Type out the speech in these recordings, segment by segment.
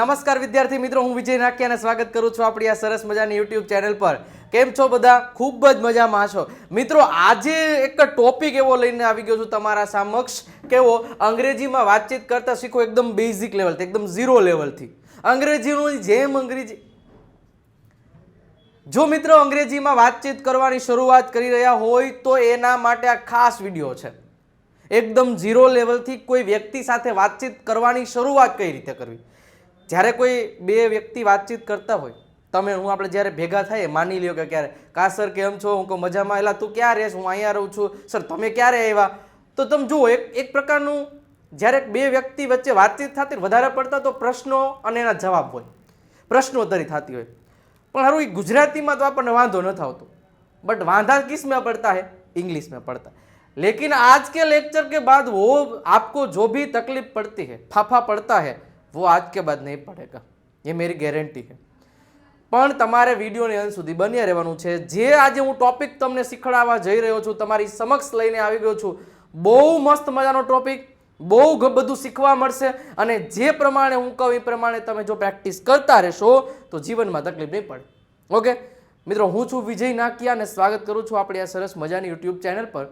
નમસ્કાર વિદ્યાર્થી મિત્રો, હું વિજય નાખ્યા અને સ્વાગત કરું છું આપણી આ સરસ મજાની યુટ્યુબ ચેનલ પર. કેમ છો બધા? ખૂબ જ મજામાં છો. મિત્રો, આજે એક ટોપિક એવો લઈને આવી ગયો છું તમારા સમક્ષ કેવો અંગ્રેજીમાં વાતચીત કરતા શીખો એકદમ બેઝિક લેવલથી એકદમ ઝીરો લેવલથી અંગ્રેજીનું જેમ અંગ્રેજી જો મિત્રો અંગ્રેજીમાં વાતચીત કરવાની શરૂઆત કરી રહ્યા હોય તો એના માટે આ ખાસ વીડિયો છે. એકદમ ઝીરો લેવલથી કોઈ વ્યક્તિ સાથે વાતચીત કરવાની શરૂઆત કઈ રીતે કરવી? જ્યારે કોઈ બે વ્યક્તિ વાતચીત કરતા હોય તમે હું આપણે જ્યારે ભેગા થઈએ માની લ્યો કે ક્યારે કા સર કેમ છો હું કહું મજામાં એલા તું ક્યાં રહેશ હું અહીંયા રહું છું સર તમે ક્યારે આવ્યા તો તમે જુઓ એક એક પ્રકારનું જ્યારે બે વ્યક્તિ વચ્ચે વાતચીત થતી હોય, વધારે પડતા તો પ્રશ્નો અને એના જવાબ હોય પ્રશ્નોત્તરી થતી હોય પણ હારું એ ગુજરાતીમાં તો આપણને વાંધો નથી આવતો बट वांधा किस में पड़ता है इंग्लिश में पड़ता है लेकिन आज के लेक्चर के बाद वो आपको जो भी तकलीफ पड़ती है फाफा पड़ता है वो आज के बाद नहीं पड़ेगा ये मेरी गारंटी है પણ તમારે વિડીયોની અંત સુધી બન્યા રહેવાનું છે જે આજે હું ટોપિક તમને શીખવાડવા જઈ રહ્યો છું તમારી સમક્ષ લઈને આવી ગયો છું બહુ મસ્ત મજાનો ટોપિક બહુ ગ- બધું શીખવા મળશે અને જે પ્રમાણે હું કહું એ પ્રમાણે તમે જો પ્રેક્ટિસ કરતા રહેશો તો જીવનમાં તકલીફ નહીં પડે ઓકે મિત્રો હું છું વિજય નાકિયા અને સ્વાગત કરું છું આપણી આ સરસ મજાની યુટ્યુબ ચેનલ પર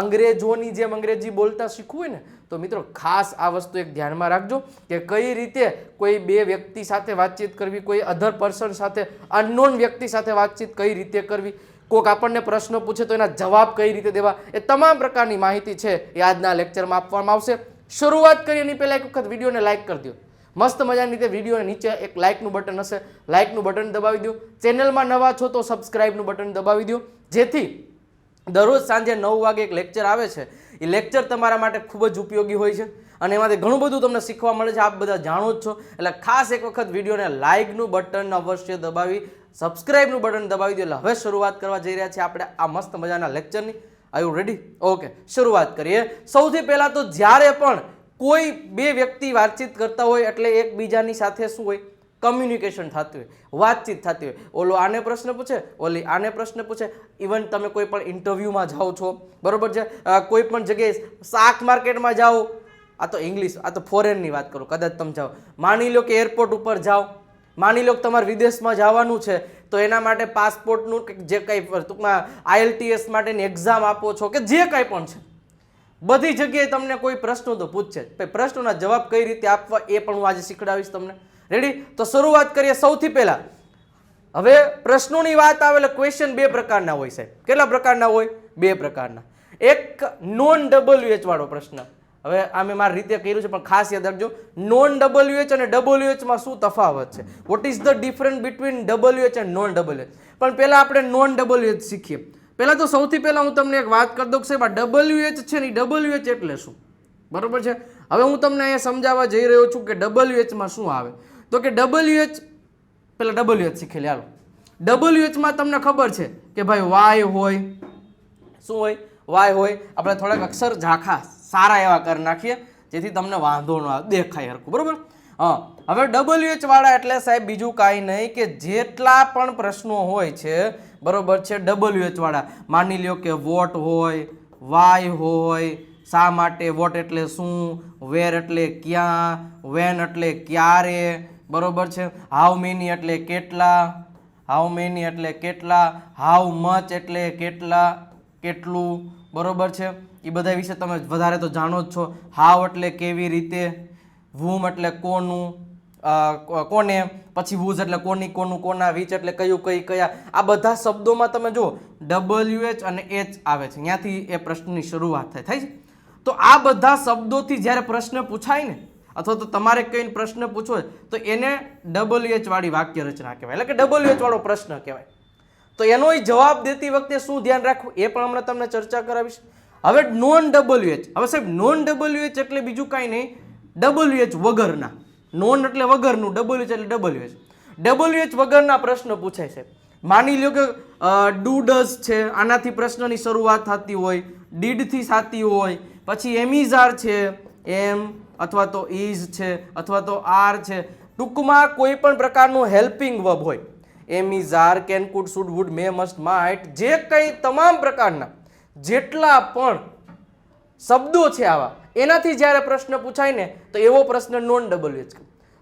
અંગ્રેજોની જેમ અંગ્રેજી બોલતા શીખવું હોય ને, તો મિત્રો ખાસ આ વસ્તુ એક ધ્યાનમાં રાખજો કે કઈ રીતે કોઈ બે વ્યક્તિ સાથે વાતચીત કરવી, કોઈ અધર પર્સન સાથે અનનોન વ્યક્તિ સાથે વાતચીત કઈ રીતે કરવી કોઈક આપણને પ્રશ્નો પૂછે તો એના જવાબ કઈ રીતે દેવા, એ તમામ પ્રકારની માહિતી છે એ આજના લેક્ચરમાં આપવામાં આવશે. શરૂઆત કરી એની પહેલાં એક વખત વિડીયોને લાઇક કરી દો. મસ્ત મજાની રીતે વિડીયોને નીચે એક લાઇકનું બટન હશે. લાઇકનું બટન દબાવી દો. ચેનલમાં નવા છો તો સબસ્ક્રાઇબનું બટન દબાવી દો. જેથી દરરોજ સાંજે નવ વાગે એક લેક્ચર આવે છે. એ લેક્ચર તમારા માટે ખૂબ જ ઉપયોગી હોય છે. અને એમાંથી ઘણું બધું તમને શીખવા મળે છે. આપ બધા જાણો જ છો. એટલે ખાસ એક વખત વિડીયોને લાઇકનું બટન અવશ્ય દબાવી સબસ્ક્રાઇબનું બટન દબાવી દો. એટલે હવે શરૂઆત કરવા જઈ રહ્યા છીએ આપણે આ મસ્ત મજાના લેક્ચરની આર યુ રેડી ઓકે શરૂઆત કરીએ. સૌથી પહેલાં તો જ્યારે પણ કોઈ બે વ્યક્તિ વાતચીત કરતા હોય, એટલે એકબીજાની સાથે શું હોય? કમ્યુનિકેશન થતું હોય, વાતચીત થતી હોય. ઓલો આને પ્રશ્ન પૂછે, ઓલી આને પ્રશ્ન પૂછે. ઇવન તમે કોઈ પણ ઇન્ટરવ્યૂમાં જાઓ છો, બરોબર છે? કોઈ પણ જગ્યાએ શાક માર્કેટમાં જાઓ, આ તો ઇંગ્લિશ આ તો ફોરેનની વાત કરું, કદાચ તમે જાઓ. માની લો કે એરપોર્ટ ઉપર જાઓ, માની લો કે તમારે વિદેશમાં જવાનું છે, તો એના માટે પાસપોર્ટનું જે કંઈ ટૂંકમાં આઈએલટીએસ માટેની એક્ઝામ આપો છો કે જે કાંઈ પણ છે. બધી જગ્યાએ તમને કોઈ પ્રશ્નો તો પૂછશે પ્રશ્નોના જવાબ કઈ રીતે આપવા, એ પણ હું આજે શીખડાવીશ તમને. રેડી તો શરૂઆત કરીએ સૌથી પહેલા. હવે પ્રશ્નોની વાત આવે એટલે ક્વેશ્ચન બે પ્રકારના હોય સાહેબ. કેટલા પ્રકારના હોય? બે પ્રકારના. એક નોન ડબલ્યુએચ વાળો પ્રશ્ન. હવે આ મેં મારી રીતે કર્યું છે, પણ ખાસ યાદ રાખજો. નોન ડબલ્યુએચ અને ડબલ્યુએચમાં શું તફાવત છે? What is the difference between WH and non WH પણ પહેલાં આપણે નોન ડબલ્યુએચ શીખીએ. પહેલાં તો સૌથી પહેલાં હું તમને એક વાત કરી દઉં સાહેબ, આ ડબલ્યુએચ છે ને ડબલ્યુએચ એટલે શું? બરાબર છે? હવે હું તમને અહીંયા સમજાવવા જઈ રહ્યો છું કે ડબલ્યુએચમાં શું આવે. તો કે ડબલ્યુએચ પેલા ડબલ્યુએચ શીખેલી, હાલો. ડબલ્યુએચમાં તમને ખબર છે કે ભાઈ વાય હોય, શું હોય? વાય હોય. આપણે થોડાક અક્ષર ઝાંખા, સારા એવા કરી નાખીએ, જેથી તમને વાંધો ન દેખાય હરખું, બરાબર? હા. હવે ડબલ્યુએચ વાળા એટલે સાહેબ બીજું કાંઈ નહીં કે જેટલા પણ પ્રશ્નો હોય છે, બરોબર છે ડબલ્યુએચ વાળા. માની લ્યો કે વોટ હોય, વાય હોય, શા માટે વોટ એટલે શું, વેર એટલે ક્યાં, વેન એટલે ક્યારે બરોબર છે? હાઉ મેની એટલે કેટલા? હાઉ મેની એટલે કેટલા? હાઉ મચ એટલે કેટલા? કેટલું? બરોબર છે? એ બધા વિશે તમે વધારે તો જાણો જ છો. હાવ એટલે કેવી રીતે? વૂમ એટલે કોનું? કોને? પછી વૂઝ એટલે કોની, કોનું, કોના? વીચ એટલે કયું, કઈ, કયા? આ બધા શબ્દોમાં તમે જુઓ ડબલ્યુ એચ અને એચ આવે છે. ત્યાંથી એ પ્રશ્નની શરૂઆત થાય. થાય છે? તો આ બધા શબ્દોથી જ્યારે પ્રશ્ન પૂછાય ને અથવા તો તમારે કંઈ પ્રશ્ન પૂછવો તો એને ડબલ્યુ એચ વાળી વાક્ય રચના કહેવાય. એટલે કે ડબલ્યુ એચ વાળો પ્રશ્ન કહેવાય. તો એનો જવાબ દેતી વખતે શું ધ્યાન રાખવું? એ પણ હમણાં તમને ચર્ચા કરાવીશ. હવે નોન ડબલ્યુએચ હવે સાહેબ નોન ડબલ્યુએચ એટલે બીજું કાંઈ નહીં. ડબલ્યુએચ વગરના. નોન એટલે વગરનું ડબલ્યુએચ એટલે ડબલ્યુએચ ડબલ્યુએચ વગરના પ્રશ્ન પૂછાય છે માની લ્યો કે ડુ ડઝ છે, આનાથી પ્રશ્નની શરૂઆત થતી હોય ડીડથી થતી હોય, પછી એમિઝાર છે એમ અથવા તો ઇઝ છે અથવા તો આર છે. ટૂંકમાં કોઈ પણ પ્રકારનું હેલ્પિંગ વર્બ હોય am is are can, could, should, would, may, must, might, જે કંઈ તમામ પ્રકારના જેટલા પણ શબ્દો છે આવા, એનાથી જ્યારે પ્રશ્ન પૂછાય ને, તો એવો પ્રશ્ન નોન ડબલ એચ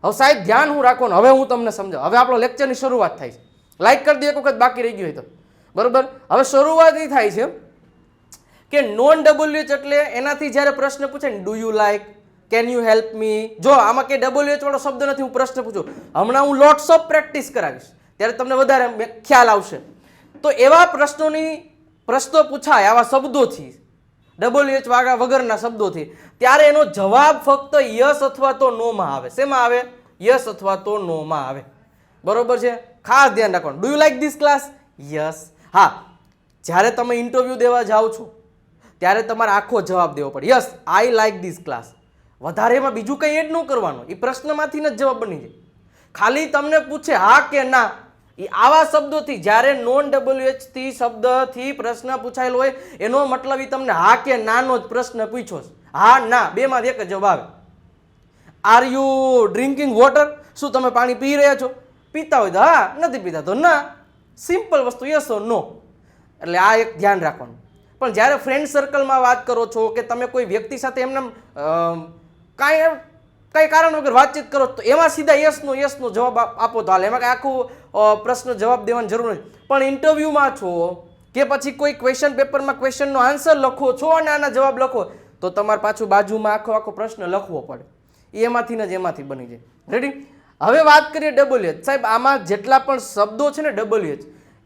હવે સાહેબ, ધ્યાન હું રાખો ને, હવે હું તમને સમજાવું. હવે આપણો લેક્ચરની શરૂઆત થાય છે. લાઈક કરી દે એક વખત બાકી રહી ગયું હોય તો. બરોબર? હવે શરૂઆત એ થાય છે કે નોન ડબલ્યુએચ એટલે એનાથી જ્યારે પ્રશ્ન પૂછે ને do you like can you help me જો આમાં કે ડબલ્યુએચ વાળો શબ્દ નથી, હું પ્રશ્ન પૂછું. હમણાં હું લોટ્સ ઓફ પ્રેક્ટિસ કરાવીશ. ત્યારે તમને વધારે ખ્યાલ આવશે. તો એવા પ્રશ્નોની પ્રશ્નો પૂછાય, આવા શબ્દોથી ડબલ્યુએચ વાગા વગરના શબ્દોથી, ત્યારે એનો જવાબ ફક્ત યસ અથવા તો નોમાં આવે. શેમાં આવે? યસ અથવા તો નોમાં આવે. બરોબર છે? ખાસ ધ્યાન રાખવાનું. Do you like this class yes હા. જ્યારે તમે ઇન્ટરવ્યૂ દેવા જાઓ છો ત્યારે તમારે આખો જવાબ દેવો પડે. Yes I like this class વધારે એમાં બીજું કંઈ એડ ન કરવાનું. એ પ્રશ્નમાંથી જ જવાબ બની જાય. ખાલી તમને પૂછે, હા કે ના? એ આવા શબ્દોથી, જ્યારે નોન ડબલ્યુએચથી શબ્દથી પ્રશ્ન પૂછાયેલો હોય, એનો મતલબ એ તમને હા કે નાનો જ પ્રશ્ન પૂછ્યો છે. હા, ના. બેમાંથી એક જવાબ આવે. આર યુ ડ્રિંકિંગ વોટર શું તમે પાણી પી રહ્યા છો? પીતા હોય તો હા. નથી પીતા તો ના. સિમ્પલ વસ્તુ યસ ઓ નો એટલે આ એક ધ્યાન રાખવાનું. પણ જ્યારે ફ્રેન્ડ સર્કલમાં વાત કરો છો કે તમે કોઈ વ્યક્તિ સાથે એમને કાંઈ કંઈ કારણ વગર વાતચીત કરો તો એમાં સીધા યસનો યસનો જવાબ આપો તો હાલ. એમાં કાંઈ આખું પ્રશ્ન જવાબ દેવાની જરૂર નથી. પણ ઇન્ટરવ્યૂમાં છો કે પછી કોઈ ક્વેશ્ચન પેપરમાં ક્વેશ્ચનનો આન્સર લખો છો અને આના જવાબ લખો, તો તમારે પાછું બાજુમાં આખો આખો પ્રશ્ન લખવો પડે. એમાંથી ને જ એમાંથી બની જાય. રેડી હવે વાત કરીએ ડબલ્યુએચ સાહેબ, આમાં જેટલા પણ શબ્દો છે ને ડબલ્યુએચ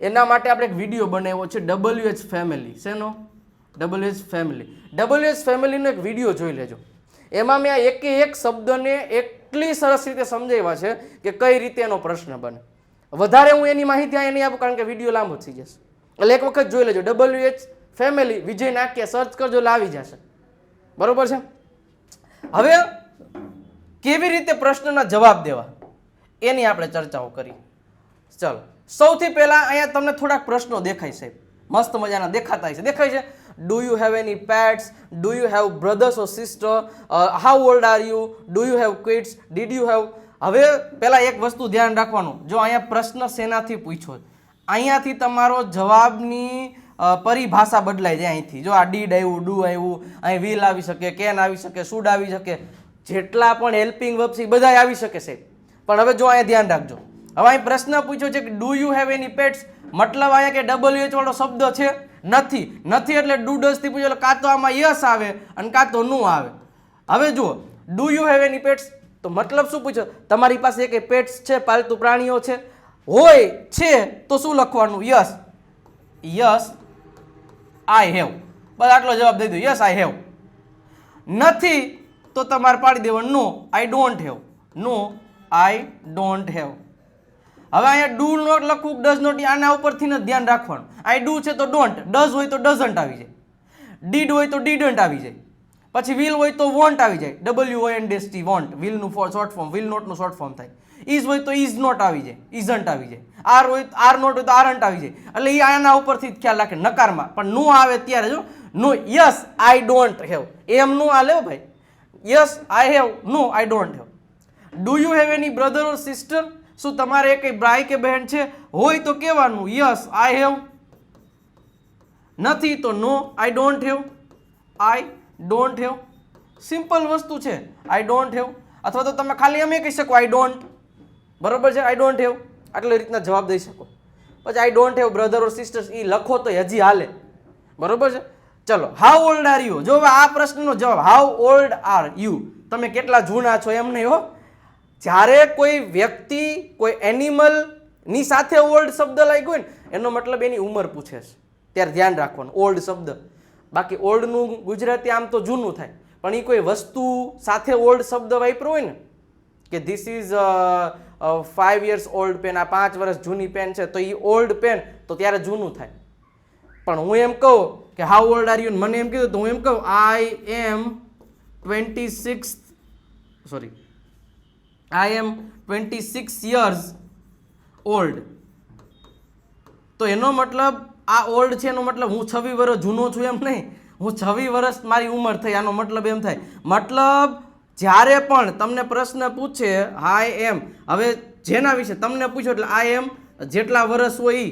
એના માટે આપણે એક વીડિયો બનાવ્યો છે ડબલ્યુ એચ ફેમિલી શેનો? ડબલ્યુએચ ફેમિલી ડબલ્યુ એચ ફેમિલીનો એક વીડિયો જોઈ લેજો. એમાં મેં આ એકે એક શબ્દને એટલી સરસ રીતે સમજાવ્યા છે કે કઈ રીતે એનો પ્રશ્ન બને. વધારે હું એની માહિતી અહીંયા નહીં આપું કારણ કે વીડિયો લાંબો થઈ જશે. એટલે એક વખત જોઈ લેજો. ડબલ્યુએચ ફેમિલી વિજય નાખ્યા સર્ચ કરજો, લાવી જશે. બરોબર છે? હવે કેવી રીતે પ્રશ્નના જવાબ દેવા? એની આપણે ચર્ચાઓ કરી ચાલો. સૌથી પહેલા અહીંયા તમને થોડાક પ્રશ્નો દેખાય છે. મસ્ત મજાના દેખાતા છે દેખાય છે? Do you have any pets do you have brothers or sister how old are you do you have kids did you have હવે પહેલાં એક વસ્તુ ધ્યાન રાખવાનું. જો અહીંયા પ્રશ્ન શેનાથી પૂછ્યો? અહીંયાથી તમારો જવાબની પરિભાષા બદલાઈ જાય અહીંથી. જો આ ડીડ આવ્યું ડુ આવ્યું, અહીં વિલ આવી શકે કેન આવી શકે શુડ આવી શકે, જેટલા પણ હેલ્પિંગ વર્બ્સ એ બધા આવી શકે છે. પણ હવે જો અહીંયા ધ્યાન રાખજો. હવે અહીં પ્રશ્ન પૂછ્યો છે કે do you have any pets મતલબ અહીંયા કે ડબલ્યુ એચ વાળો શબ્દ છે. નથી. નથી એટલે ડુ ડસથી પૂછ્યો, એટલે કાં તો આમાં યસ આવે અને કાં તો નું આવે. હવે જુઓ. Do you have any pets તો મતલબ શું પૂછ્યો? તમારી પાસે એક પેટ્સ છે, પાલતુ પ્રાણીઓ છે. હોય, છે, તો શું લખવાનું? યસ યસ આઈ હેવ બસ આટલો જવાબ દઈ દો યસ આઈ હેવ નથી, તો તમારે પાડી દેવાનું no I don't have no I don't have હવે અહીંયા ડુ નોટ લખવું ડઝ નોટ આના ઉપરથી જ ધ્યાન રાખવાનું. આઈ ડુ છે તો ડોન્ટ ડઝ હોય તો ડઝન્ટ આવી જાય. ડીડ હોય તો ડીડન્ટ આવી જાય. પછી વિલ હોય તો વોન્ટ આવી જાય. W O N dash T won't વિલનું short form will નોટનું શોર્ટ ફોર્મ થાય. ઇઝ હોય તો ઇઝ નોટ આવી જાય. ઇઝન્ટ આવી જાય. આર હોય આર નોટ હોય તો આરન્ટ આવી જાય. એટલે એ આના ઉપરથી જ ખ્યાલ રાખે નકારમાં. પણ નો આવે ત્યારે જો, no yes I don't have M no આ લેવો ભાઈ. Yes I have no I don't have do you have any brother or sister શું તમારે એક ભાઈ કે બહેન છે? હોય તો કહેવાનું યસ આઈ હેવ નથી તો no I don't have I don't have simple વસ્તુ છે. આઈ ડોન્ટ હેવ અથવા તો તમે ખાલી એમ કહી શકો આઈ ડોન્ટ બરોબર છે? આઈ ડોન્ટ હેવ આટલી રીતના જવાબ દઈ શકો. પછી I don't have brother or sisters એ લખો તો હજી હાલે. બરોબર છે? ચલો હાઉ ઓલ્ડ આર યુ જો આ પ્રશ્નનો જવાબ હાઉ ઓલ્ડ આર યુ તમે કેટલા જૂના છો એમ નહીં હો? જ્યારે કોઈ વ્યક્તિ, કોઈ એનિમલની સાથે ઓલ્ડ શબ્દ લાગ્યો ને, એનો મતલબ એની ઉંમર પૂછે છે. ત્યારે ધ્યાન રાખવાનું ઓલ્ડ શબ્દ. બાકી ઓલ્ડનું ગુજરાતી આમ તો જૂનું થાય. પણ એ કોઈ વસ્તુ સાથે ઓલ્ડ શબ્દ વાપરો હોય ને, કે this is five years old pen આ પાંચ વર્ષ જૂની પેન છે, તો એ ઓલ્ડ પેન તો ત્યારે જૂનું થાય. પણ હું એમ કહું કે હાઉ ઓલ્ડ આર યુ મને એમ કીધું તો હું એમ કહું I am twenty six sorry I am twenty six years old તો એનો મતલબ આ ઓલ્ડ છે એનો મતલબ હું છવ્વીસ વર્ષ જૂનો છું એમ નહીં. હું છવ્વીસ વર્ષ મારી ઉંમર થઈ, આનો મતલબ એમ થાય. મતલબ જ્યારે પણ તમને પ્રશ્ન પૂછે આઈ એમ હવે જેના વિશે તમને પૂછ્યો એટલે આઈ એમ જેટલા વર્ષ હોય એ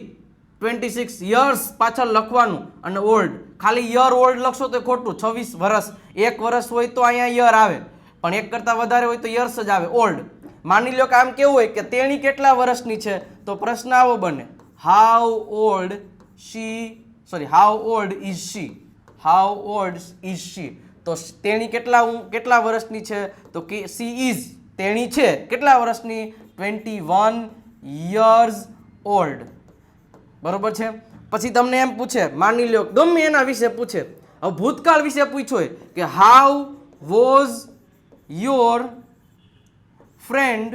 ટ્વેન્ટી સિક્સ યર્સ પાછળ લખવાનું અને ઓલ્ડ ખાલી યર ઓલ્ડ લખશો તો ખોટું. છવ્વીસ વર્ષ. એક વર્ષ હોય તો અહીંયા યર આવે. પણ એક કરતાં વધારે હોય તો યર્સ જ આવે. ઓલ્ડ માની લો કે આમ કેવું હોય કે તેણી કેટલા વર્ષની છે, તો પ્રશ્ન આવો બને. How old she sorry how old is she how old is she તો તેણી કેટલા કેટલા વર્ષની છે, તો કે સી ઇઝ તેણી છે કેટલા વર્ષની? ટ્વેન્ટી વન યર્સ ઓલ્ડ બરોબર છે? પછી તમને એમ પૂછે, માની લો ગમે એના વિશે પૂછે. હવે ભૂતકાળ વિશે પૂછ્યો કે how was your friend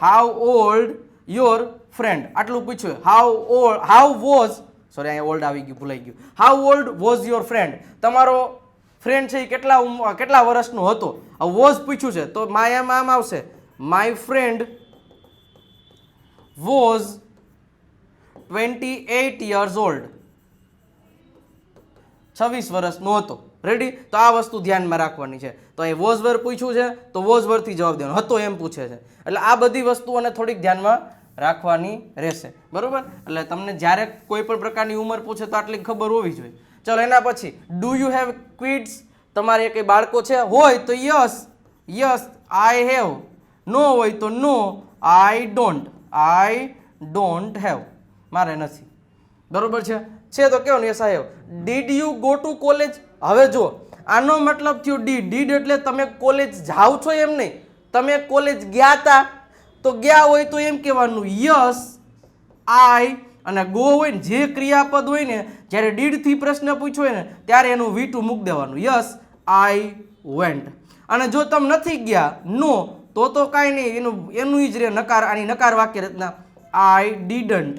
how old your friend આટલું પૂછ્યું. How old how was sorry અહીંયા ઓલ્ડ આવી ગયું, ભૂલાઈ ગયું. How old was your friend તમારો ફ્રેન્ડ છે એ કેટલા કેટલા વર્ષનો હતો? વોઝ પૂછ્યું છે, તો માય આમ આમ આવશે. My friend was twenty eight years old છવ્વીસ વર્ષનો હતો. રેડી તો આ વસ્તુ ધ્યાનમાં રાખવાની છે. તો એ વોઝ વર પૂછ્યું છે, તો વોઝ વરથી જવાબ દેવાનો. હતો એમ પૂછે છે. એટલે આ બધી વસ્તુઓને થોડીક ધ્યાનમાં રાખવાની રહેશે. બરાબર? એટલે તમને જ્યારે કોઈ પણ પ્રકારની ઉંમર પૂછે તો આટલી ખબર હોવી જોઈએ. ચલો, એના પછી ડુ યુ હેવ ક્વિડ્સ તમારે કંઈ બાળકો છે? હોય તો yes. Yes I have no હોય તો no. I don't I don't have મારે નથી. બરોબર છે? છે તો કેવું yes I have did you go to college હવે જો આનો મતલબ થયો ડી ડીડ એટલે તમે કોલેજ જાઓ છો એમ નહીં. તમે કોલેજ ગયા હતા તો ગયા હોય તો એમ કહેવાનું યસ આઈ અને ગો હોય ને, જે ક્રિયાપદ હોય ને, જ્યારે ડીડથી પ્રશ્ન પૂછ્યો હોય ને, ત્યારે એનું વીટું મૂક દેવાનું. યસ આઈ વેન્ટ અને જો તમે નથી ગયા નો તો તો કાંઈ નહીં, એનું એનું જ રે નકાર, આની નકાર વાક્ય રચના I didn't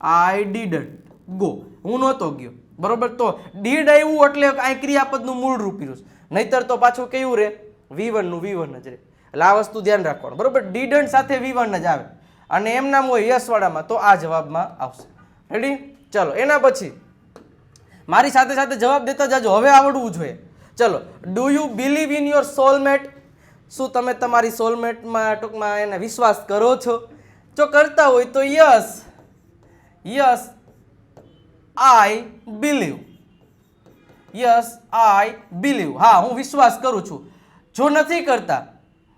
I didn't go. હું નહોતો ગયો. બરોબર? તો ડીડ આવ્યું એટલે આ ક્રિયાપદનું મૂળ રૂપ રહ્યું. નહીતર તો પાછું કેવું રહે વી વનનું વી વન જ રહે એટલે આ વસ્તુ ધ્યાન રાખવાનું. બરોબર? ડીડન સાથે વી જ આવે. અને એમ નામ હોય યશવાળામાં તો આ જવાબમાં આવશે. રેડી ચલો, એના પછી મારી સાથે સાથે જવાબ દેતા જાજો. હવે આવડવું જોઈએ. ચલો do you believe in your soulmate શું તમે તમારી સોલમેટમાં ટૂંકમાં એને વિશ્વાસ કરો છો? જો કરતા હોય તો yes. Yes. I believe yes I believe હા, હું વિશ્વાસ કરું છું. જો નથી કરતા,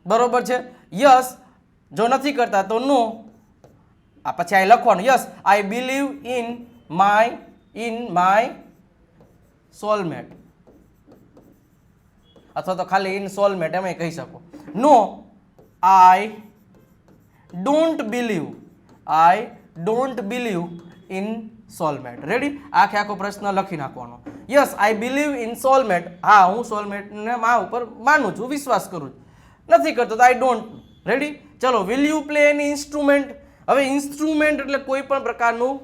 બરોબર છે? યસ જો નથી કરતા તો નો આ પછી આઈ લખવાનું. Yes I believe in my in my soulmate અથવા તો ખાલી ઇન સોલમેટ એમ કહી શકો. No I don't believe I don't believe in soulmate. Ready આખે આખો પ્રશ્ન લખી નાખવાનો. Yes I believe in soulmate હા, હું સોલમેટને મા ઉપર માનું છું, વિશ્વાસ કરું છું. નથી કરતો તો આઈ ડોન્ટ રેડી ચલો will you play any instrument હવે ઇન્સ્ટ્રુમેન્ટ એટલે કોઈ પણ પ્રકારનું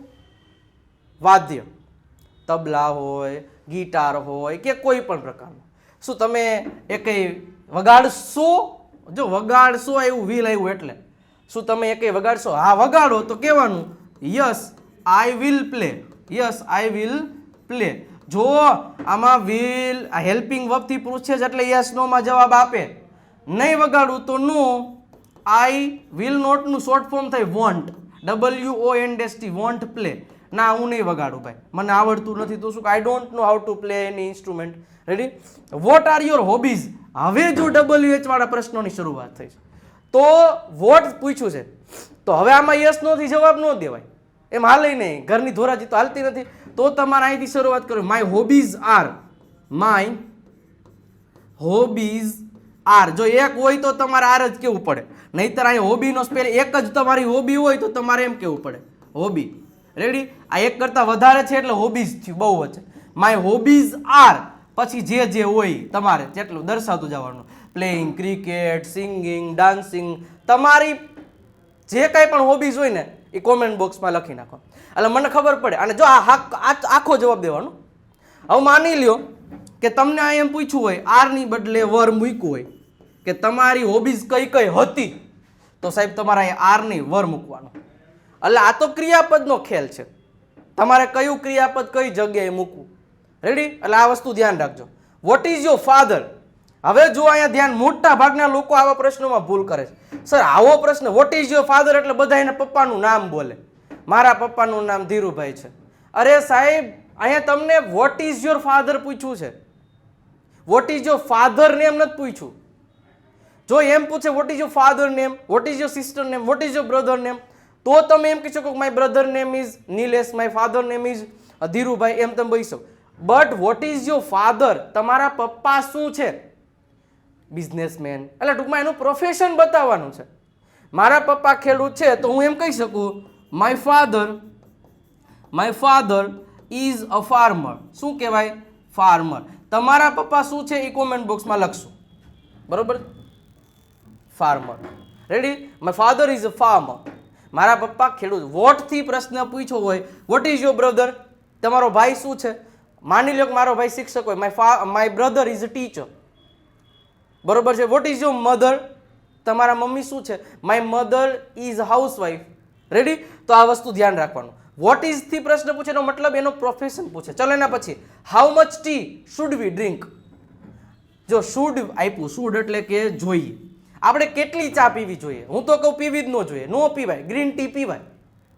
વાદ્ય. તબલા હોય, ગિટાર હોય કે કોઈ પણ પ્રકારનું. શું તમે એ કંઈ વગાડશો? જો વગાડશો એવું વિલ આવ્યું એટલે. શું તમે એ કંઈ વગાડશો? હા, વગાડો તો કહેવાનું. Yes I will play yes I will play જો આમાં વિલ હેલ્પિંગ વર્બથી પૂછે છે એટલે યસ નોમાં જવાબ આપે. નહીં વગાડું તો નો આઈ વિલ નોટનું શોર્ટ ફોર્મ થાય won't W O N dash T won't play ના, હું નહીં વગાડું ભાઈ. મને આવડતું નથી તો શું? I don't know how to play any instrument ready what are your hobbies હવે જો ડબલ્યુ એચ વાળા પ્રશ્નોની શરૂઆત થઈ છે. તો વોટ પૂછ્યું છે? તો હવે આમાં યસ નોથી જવાબ ન દેવાય. એમ હાલે નહીં. ઘરની ધોરાજી તો હાલતી નથી. તો તમારે અહીંથી શરૂઆત કરો my hobbies are my hobbies are જો એક હોય તો તમારે આર જ કેવું પડે. નહીતર અહીં હોબીનો સ્પેલ એક જ તમારી હોબી હોય તો તમારે એમ કેવું પડે. હોબી રેડી આ એક કરતાં વધારે છે એટલે હોબીઝ થયું. બહુ વચ્ચે માય હોબીઝ આર પછી જે જે હોય તમારે જેટલું દર્શાવતું જવાનું. પ્લેઇંગ ક્રિકેટ સિંગિંગ ડાન્સિંગ તમારી જે કાંઈ પણ હોબીઝ હોય ને એ કોમેન્ટ બોક્સમાં લખી નાખો. એટલે મને ખબર પડે. અને જો આ આખો જવાબ દેવાનો. હવે માની લ્યો કે તમને આ એમ પૂછ્યું હોય આરની બદલે વર મૂક્યું હોય. કે તમારી હોબીઝ કઈ કઈ હતી? તો સાહેબ તમારે અહીંયા આરની વર મૂકવાનો. એટલે આ તો ક્રિયાપદનો ખેલ છે. તમારે કયું ક્રિયાપદ કઈ જગ્યાએ મૂકવું? રેડી એટલે આ વસ્તુ ધ્યાન રાખજો. વોટ ઇઝ યોર ફાધર હવે જો અહીંયા ધ્યાન મોટા ભાગના લોકો આવા પ્રશ્નોમાં ભૂલ કરે છે. સર આવો પ્રશ્ન વોટ ઇઝ યોર ફાધર એટલે બધા એના પપ્પાનું નામ બોલે. મારા પપ્પાનું નામ ધીરુભાઈ છે. અરે સાહેબ, અહીંયા તમને વોટ ઇઝ યોર ફાધર પૂછ્યું છે. What is your father name નથી પૂછ્યું. જો એમ પૂછે what is your father name what is your sister name what is your brother name તો તમે એમ કહી શકો my brother name is Nilesh my father name is Dhirubhai, એમ તમે કહી શકો. But what is your father તમારા પપ્પા શું છે? બિઝનેસમેન. એટલે ટૂંકમાં એનું પ્રોફેશન બતાવવાનું છે. મારા પપ્પા ખેડૂત છે, તો હું એમ કહી શકું my father my father is a farmer શું કહેવાય? ફાર્મર તમારા પપ્પા શું છે? એ કોમેન્ટ બોક્સમાં લખશો. બરાબર? Farmer ready my father is a farmer મારા પપ્પા ખેડૂત. વોટથી પ્રશ્ન પૂછ્યો હોય વોટ ઇઝ યોર બ્રધર તમારો ભાઈ શું છે? માની લો કે મારો ભાઈ શિક્ષક હોય. My ફા my brother is a teacher બરોબર છે? વોટ ઇઝ યોર મધર તમારા મમ્મી શું છે? My mother is housewife ready તો આ વસ્તુ ધ્યાન રાખવાનું. વોટ ઇઝથી પ્રશ્ન પૂછે? એનો મતલબ એનો પ્રોફેશન પૂછે. ચલો એના પછી. How much tea should we drink જો શુડ આપ્યું શુડ એટલે કે જોઈએ. આપણે કેટલી ચા પીવી જોઈએ? હું તો કહું પીવી જ ન જોઈએ. નો પીવાય. ગ્રીન ટી પીવાય.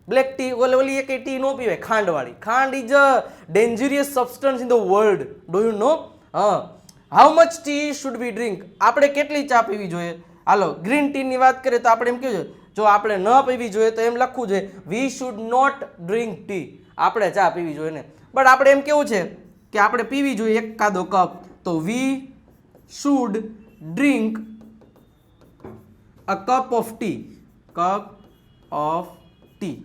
બ્લેક ટી ઓલે ઓલી એક ટી નો પીવાય. ખાંડવાળી. ખાંડ is a dangerous substance in the world do you know હા. How much tea should be drink આપણે કેટલી ચા પીવી જોઈએ? હાલો ગ્રીન ટીની વાત કરીએ તો આપણે એમ કહ્યું જો આપણે ન પીવી જોઈએ તો એમ લખવું જોઈએ we should not drink tea આપણે ચા પીવી જોઈએ ને. બટ આપણે એમ કેવું છે કે આપણે પીવી જોઈએ એક કાદો કપ, તો we should drink a cup of tea cup of tea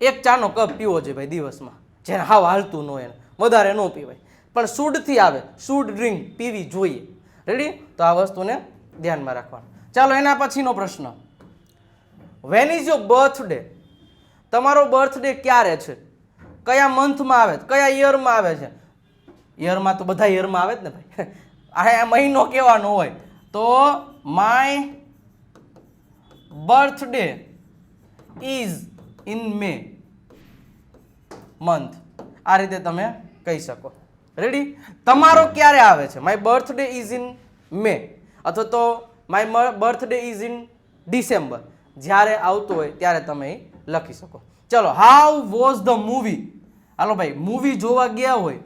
એક ચાનો કપ પીવો છે ભાઈ દિવસમાં, જેને હાવ હાલતું ન હોય વધારે ન પીવાય. પણ સૂડથી આવે સૂડ ડ્રિંક, પીવી જોઈએ. રેડી તો આ વસ્તુને ધ્યાનમાં રાખવાનું. ચાલો, એના પછીનો પ્રશ્ન. વેન ઇઝ યોર બર્થડે તમારો બર્થડે ક્યારે છે? કયા મંથમાં આવે કયા યરમાં આવે છે? યરમાં તો બધા યરમાં આવે જ ને ભાઈ. આ મહિનો કહેવાનો હોય. તો my birthday is in May month આ રીતે તમે કહી શકો. રેડી તમારો ક્યારે આવે છે? My birthday is in May અથવા તો my birthday is in December જ્યારે આવતો હોય ત્યારે તમે એ લખી શકો. ચલો હાઉ વોઝ ધ મૂવી હાલો ભાઈ મૂવી જોવા ગયા હોય,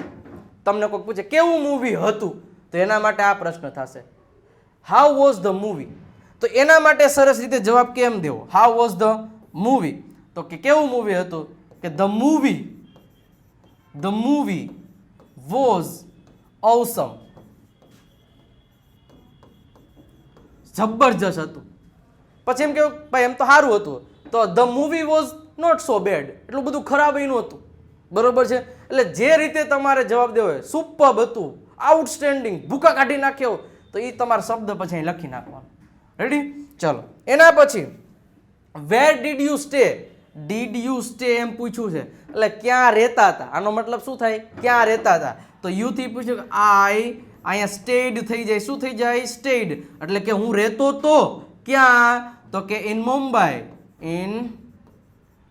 તમને કોઈ પૂછે, કેવું મૂવી હતું? તો એના માટે આ પ્રશ્ન થશે. હાઉ વોઝ ધ મૂવી તો એના માટે સરસ રીતે જવાબ કેમ દેવો? હાઉ વોઝ ધ મૂવી તો કે, કેવું મૂવી હતું? કે the movie the movie was awesome જબરજસ્ત હતું. પછી એમ કેવું ભાઈ, એમ તો સારું હતું. તો the movie was not so bad એટલું બધું ખરાબ ય નહોતું. બરોબર છે? એટલે જે રીતે તમારે જવાબ દેવો હોય સુપબ હતું. આઉટસ્ટેન્ડિંગ ભૂકા કાઢી નાખ્યો. તો એ તમારા શબ્દ પછી અહીં લખી નાખવાનો. રેડી ચલો. એના પછી where did you stay did you stay એમ પૂછ્યું છે. એટલે ક્યાં રહેતા હતા? આનો મતલબ શું થાય? ક્યાં રહેતા હતા? તો યુથી પૂછ્યું કે આઈ અહીંયા સ્ટેડ થઈ જાય. શું થઈ જાય? સ્ટેડ એટલે કે હું રહેતો તો ક્યાં? તો કે ઇન મુંબઈ. ઇન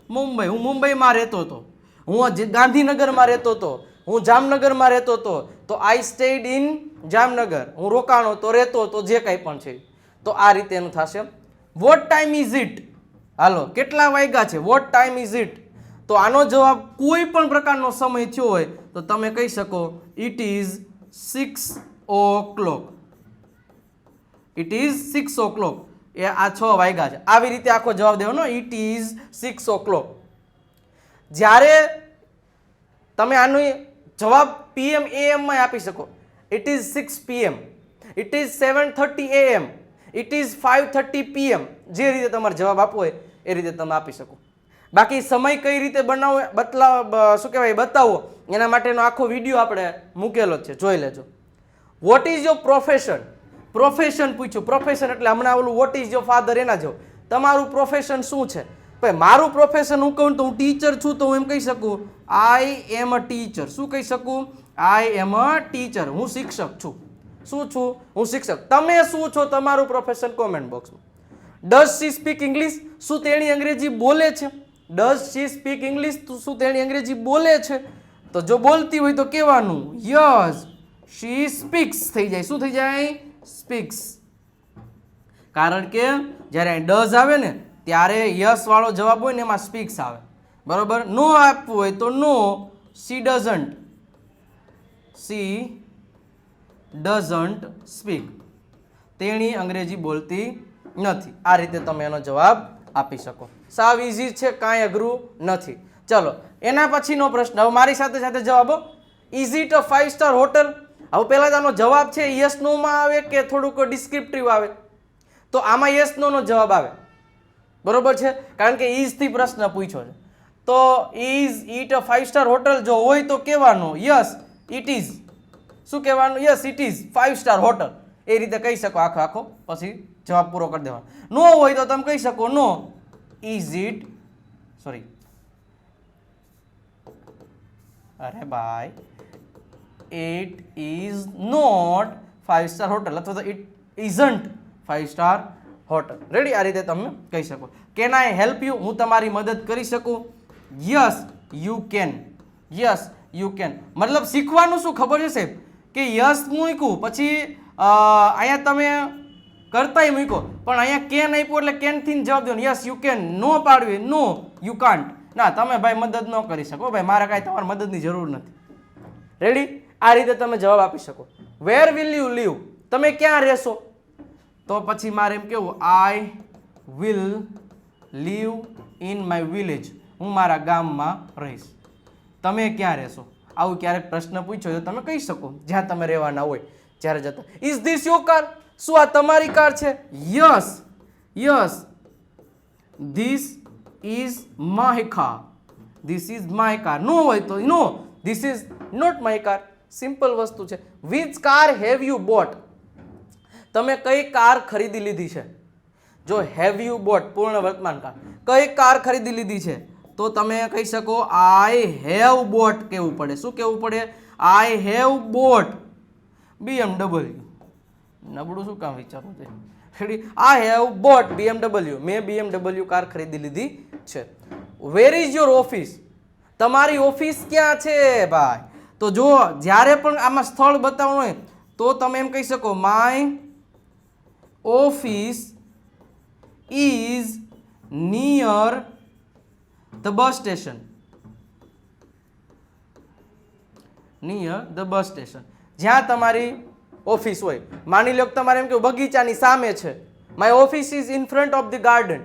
મુંબઈ. હું મુંબઈમાં રહેતો હતો. હું ગાંધીનગરમાં રહેતો હતો. હું જામનગરમાં રહેતો હતો. તો આઈ સ્ટેડ ઇન જામનગર. હું રોકાણો તો રહેતો તો જે કાંઈ પણ છે. તો આ રીતે એનું થશે. વોટ ટાઈમ ઇઝ ઇટ હાલો, કેટલા વાગ્યા છે? વોટ ટાઈમ ઇઝ ઇટ તો આનો જવાબ કોઈ પણ પ્રકારનો સમય થયો હોય તો તમે કહી શકો it is six o'clock it is six o'clock એ આ છ વાગ્યા છે. આવી રીતે આખો જવાબ દેવાનો it is six o'clock જ્યારે તમે આનો જવાબ પીએમ એએમમાં આપી શકો it is six PM it is seven thirty AM it is five thirty PM જે રીતે તમારે જવાબ આપવો હોય એ રીતે તમે આપી શકો. બાકી સમય કઈ રીતે બનાવો બતલાવ શું કહેવાય બતાવો, એના માટેનો આખો વીડિયો આપણે મૂકેલો છે. જોઈ લેજો. What is your profession profession પૂછ્યું. પ્રોફેશન એટલે હમણાં ઓલું વોટ ઇઝ યોર ફાધર એના જેવું. તમારું પ્રોફેશન શું છે? ભાઈ, મારું પ્રોફેશન હું કહું તો હું ટીચર છું તો હું એમ કહી શકું આઈ એમ અ ટીચર શું કહી શકું? આઈ એમ અ ટીચર હું શિક્ષક છું. શું છું? હું શિક્ષક. તમે શું છો? તમારું પ્રોફેશન કોમેન્ટ બોક્સમાં ડઝ શી સ્પીક ઇંગ્લિશ શું તેણી અંગ્રેજી બોલે છે? ડઝ શી સ્પીક ઇંગ્લિશ શું તેણી અંગ્રેજી બોલે છે? તો જો બોલતી હોય તો કહેવાનું યસ શી સ્પીક્સ થઈ જાય. શું થઈ જાય? સ્પીક્સ કારણ કે જ્યારે ડઝ આવે ને, ત્યારે યસ વાળો જવાબ હોય ને એમાં સ્પીક્સ આવે. બરોબર? નો આપવું હોય તો no she doesn't she doesn't speak તેણી અંગ્રેજી બોલતી નથી. આ રીતે તમે એનો જવાબ આપી શકો. સાવ ઇઝી છે, કાંઈ અઘરું નથી. ચલો, એના પછીનો પ્રશ્ન. હવે મારી સાથે સાથે જવાબો is it a five star hotel હવે પહેલાં આનો જવાબ છે યસ નોમાં આવે કે થોડુંક ડિસ્ક્રિપ્ટિવ આવે? તો આમાં યસ નોનો જવાબ આવે. બરોબર છે? કારણ કે ઇઝથી પ્રશ્ન પૂછ્યો છે. તો is it a five star hotel જો હોય તો કહેવાનું યસ ઇટ ઇઝ શું કહેવાનું? Yes it is five star hotel એ રીતે કહી શકો. આખો આખો. પછી જવાબ પૂરો કરી દેવાનો. નો હોય તો તમે કહી શકો, નો. ઇઝ ઇટ સોરી અરે ભાઈ it is not five star hotel અથવા તો it isn't five star hotel ready આ રીતે તમે કહી શકો. કેન આઈ હેલ્પ યુ હું તમારી મદદ કરી શકું? Yes you can yes you can મતલબ શીખવાનું શું ખબર છે સાહેબ? કે યસ મૂક્યું, પછી અહીંયા તમે કરતાય મૂક્યો. પણ અહીંયા કેન આપ્યું એટલે કેનથી જવાબ દો યસ યુ કેન નો પાડવી. નો યુ કાન્ટ ના, તમે ભાઈ મદદ ન કરી શકો. ભાઈ, મારે કાંઈ તમારી મદદની જરૂર નથી. રેડી આ રીતે તમે જવાબ આપી શકો. વેર વિલ યુ લીવ તમે ક્યાં રહેશો? તો પછી મારે એમ કેવું I will live in my village હું મારા ગામમાં રહીશ. તમે ક્યાં રહેશો? આવું ક્યારેક પ્રશ્ન પૂછ્યો તો તમે કહી શકો. જ્યાં તમે રહેવાના હોય, જ્યારે જતા. ઇઝ ધીસ યોર કાર શું આ તમારી કાર છે? Yes yes. This is my car this is my car no હોય તો no. This is not my car simple વસ્તુ છે. Which car have you bought તમે કઈ કાર ખરીદી લીધી છે? જો હેવ યુ બોટ પૂર્ણ વર્તમાન કાર કઈ કાર ખરીદી લીધી છે? તો તમે કહી શકો આઈ હેવ બોટ કહેવું પડે? શું કહેવું પડે? આઈ હેવ બોટ બીએમડબલ્યુ નબળું શું કામ વિચારવું છે? રેડી? હેવ બોટ બીએમડબલ્યુ મેં બીએમડબલ્યુ કાર ખરીદી લીધી છે. વેર ઇઝ યોર ઓફિસ તમારી ઓફિસ ક્યાં છે ભાઈ? તો જો, જ્યારે પણ આમાં સ્થળ બતાવવું હોય, તો તમે એમ કહી શકો my office is near the bus station near the bus station જ્યાં તમારી ઓફિસ હોય. માની લો તમારે એમ કે બગીચાની સામે છે. My office is in front of the garden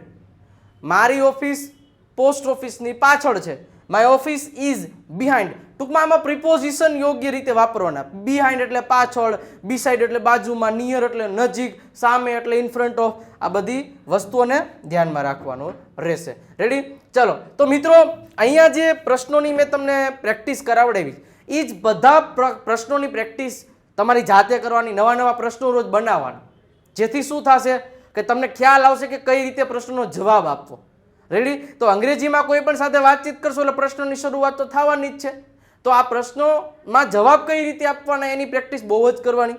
મારી ઓફિસ પોસ્ટ ઓફિસની પાછળ છે. માય ઓફિસ ઇઝ બિહાઇન્ડ ટૂંકમાં આમાં પ્રિપોઝિશન યોગ્ય રીતે વાપરવાના. બિહાઇન્ડ એટલે પાછળ બિસાઇડ એટલે બાજુમાં નિયર એટલે નજીક, સામે એટલે ઇન ફ્રન્ટ ઓફ આ બધી વસ્તુઓને ધ્યાનમાં રાખવાનું રહેશે. રેડી ચલો. તો મિત્રો, અહીંયા જે પ્રશ્નોની મેં તમને પ્રેક્ટિસ કરાવડાવી એ જ બધા પ્ર- પ્રશ્નોની પ્રેક્ટિસ તમારી જાતે કરવાની, નવા નવા પ્રશ્નો રોજ બનાવવાના. જેથી શું થશે કે તમને ખ્યાલ આવશે કે કઈ રીતે પ્રશ્નનો જવાબ આપવો. રેડી તો અંગ્રેજીમાં કોઈ પણ સાથે વાતચીત કરશો એટલે પ્રશ્નની શરૂઆત તો થવાની જ છે. તો આ પ્રશ્નોમાં જવાબ કઈ રીતે આપવાના એની પ્રેક્ટિસ બહુ જ કરવાની.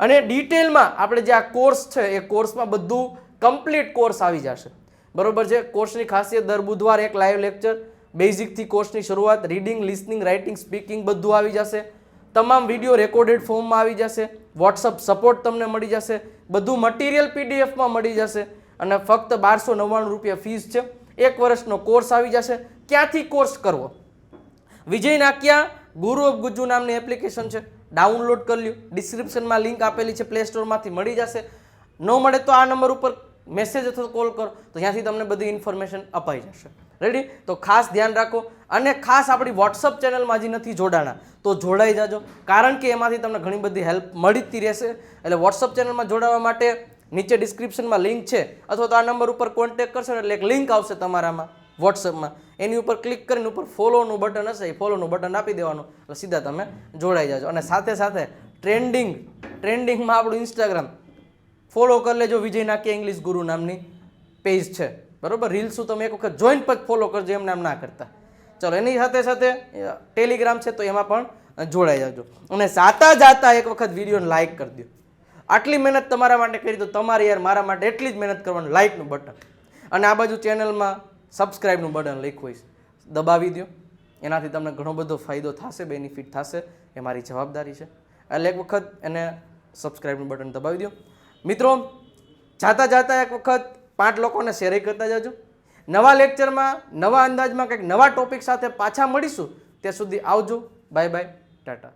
અને ડિટેલમાં આપણે જે આ કોર્સ છે, એ કોર્સમાં બધું કમ્પ્લીટ કોર્સ આવી જશે. બરોબર છે? કોર્સની ખાસિયત દર બુધવાર એક લાઈવ લેક્ચર બેઝિકથી કોર્સની શરૂઆત રીડિંગ લિસનિંગ રાઇટિંગ સ્પીકિંગ બધું આવી જશે. તમામ વીડિયો રેકોર્ડેડ ફોર્મમાં આવી જશે વોટ્સઅપ સપોર્ટ તમને મળી જશે, બધું મટીરિયલ પીડીએફમાં મળી જશે અને ફક્ત બારસો નવ્વાણું રૂપિયા ફીસ છે. એક વર્ષનો કોર્સ આવી જશે. ક્યાંથી કોર્સ કરવો? વિજય નાક્યા, ગુરુ ઓફ ગુજ્જુ નામની એપ્લિકેશન છે. ડાઉનલોડ કરી લ્યો. ડિસ્ક્રિપ્શનમાં લિંક આપેલી છે. પ્લે સ્ટોરમાંથી મળી જશે. ન મળે તો આ નંબર ઉપર મેસેજ અથવા કોલ કરો. તો ત્યાંથી તમને બધી ઇન્ફોર્મેશન અપાઈ જશે. રેડી તો ખાસ ધ્યાન રાખો. અને ખાસ આપણી વોટ્સઅપ ચેનલમાં હજી નથી જોડાણા. તો જોડાઈ જાજો. કારણ કે એમાંથી તમને ઘણી બધી હેલ્પ મળતી રહેશે. એટલે વોટ્સઅપ ચેનલમાં જોડાવા માટે નીચે ડિસ્ક્રિપ્શનમાં લિંક છે. અથવા તો આ નંબર ઉપર કોન્ટેક્ટ કરશો એટલે એક લિંક આવશે તમારામાં વોટ્સઅપમાં એની ઉપર ક્લિક કરીને ઉપર ફોલોનું બટન હશે, એ ફોલોનું બટન આપી દેવાનું. એટલે સીધા તમે જોડાઈ જાજો. અને સાથે સાથે ટ્રેન્ડિંગ ટ્રેન્ડિંગમાં આપણું ઇન્સ્ટાગ્રામ ફોલો કરી લેજો વિજય નાકી ઇંગ્લિશ ગુરુ નામની પેજ છે. બરોબર? રીલ્સું તમે એક વખત જોઈન પર ફોલો કરજો એમ નામ ના કરતા. ચલો, એની સાથે સાથે ટેલિગ્રામ છે તો એમાં પણ જોડાઈ જાજો. અને સાતા જાતા એક વખત વિડીયોને લાઈક કરી દો. આટલી મહેનત તમારા માટે કરી તો તમારે યાર મારા માટે એટલી જ મહેનત કરવાનું લાઈકનું બટન અને આ બાજુ ચેનલમાં સબસ્ક્રાઈબનું બટન લખ્યું હોય દબાવી દો. એનાથી તમને ઘણો બધો ફાયદો થશે બેનિફિટ થશે. એ મારી જવાબદારી છે. એટલે એક વખત એને સબસ્ક્રાઈબનું બટન દબાવી દો. મિત્રો, જાતા જાતા એક વખત પાંચ લોકોને શેર કરતા જજો. નવા લેક્ચરમાં નવા અંદાજમાં કંઈક નવા ટોપિક સાથે પાછા મળીશું. ત્યાં સુધી આવજો. Bye bye Tata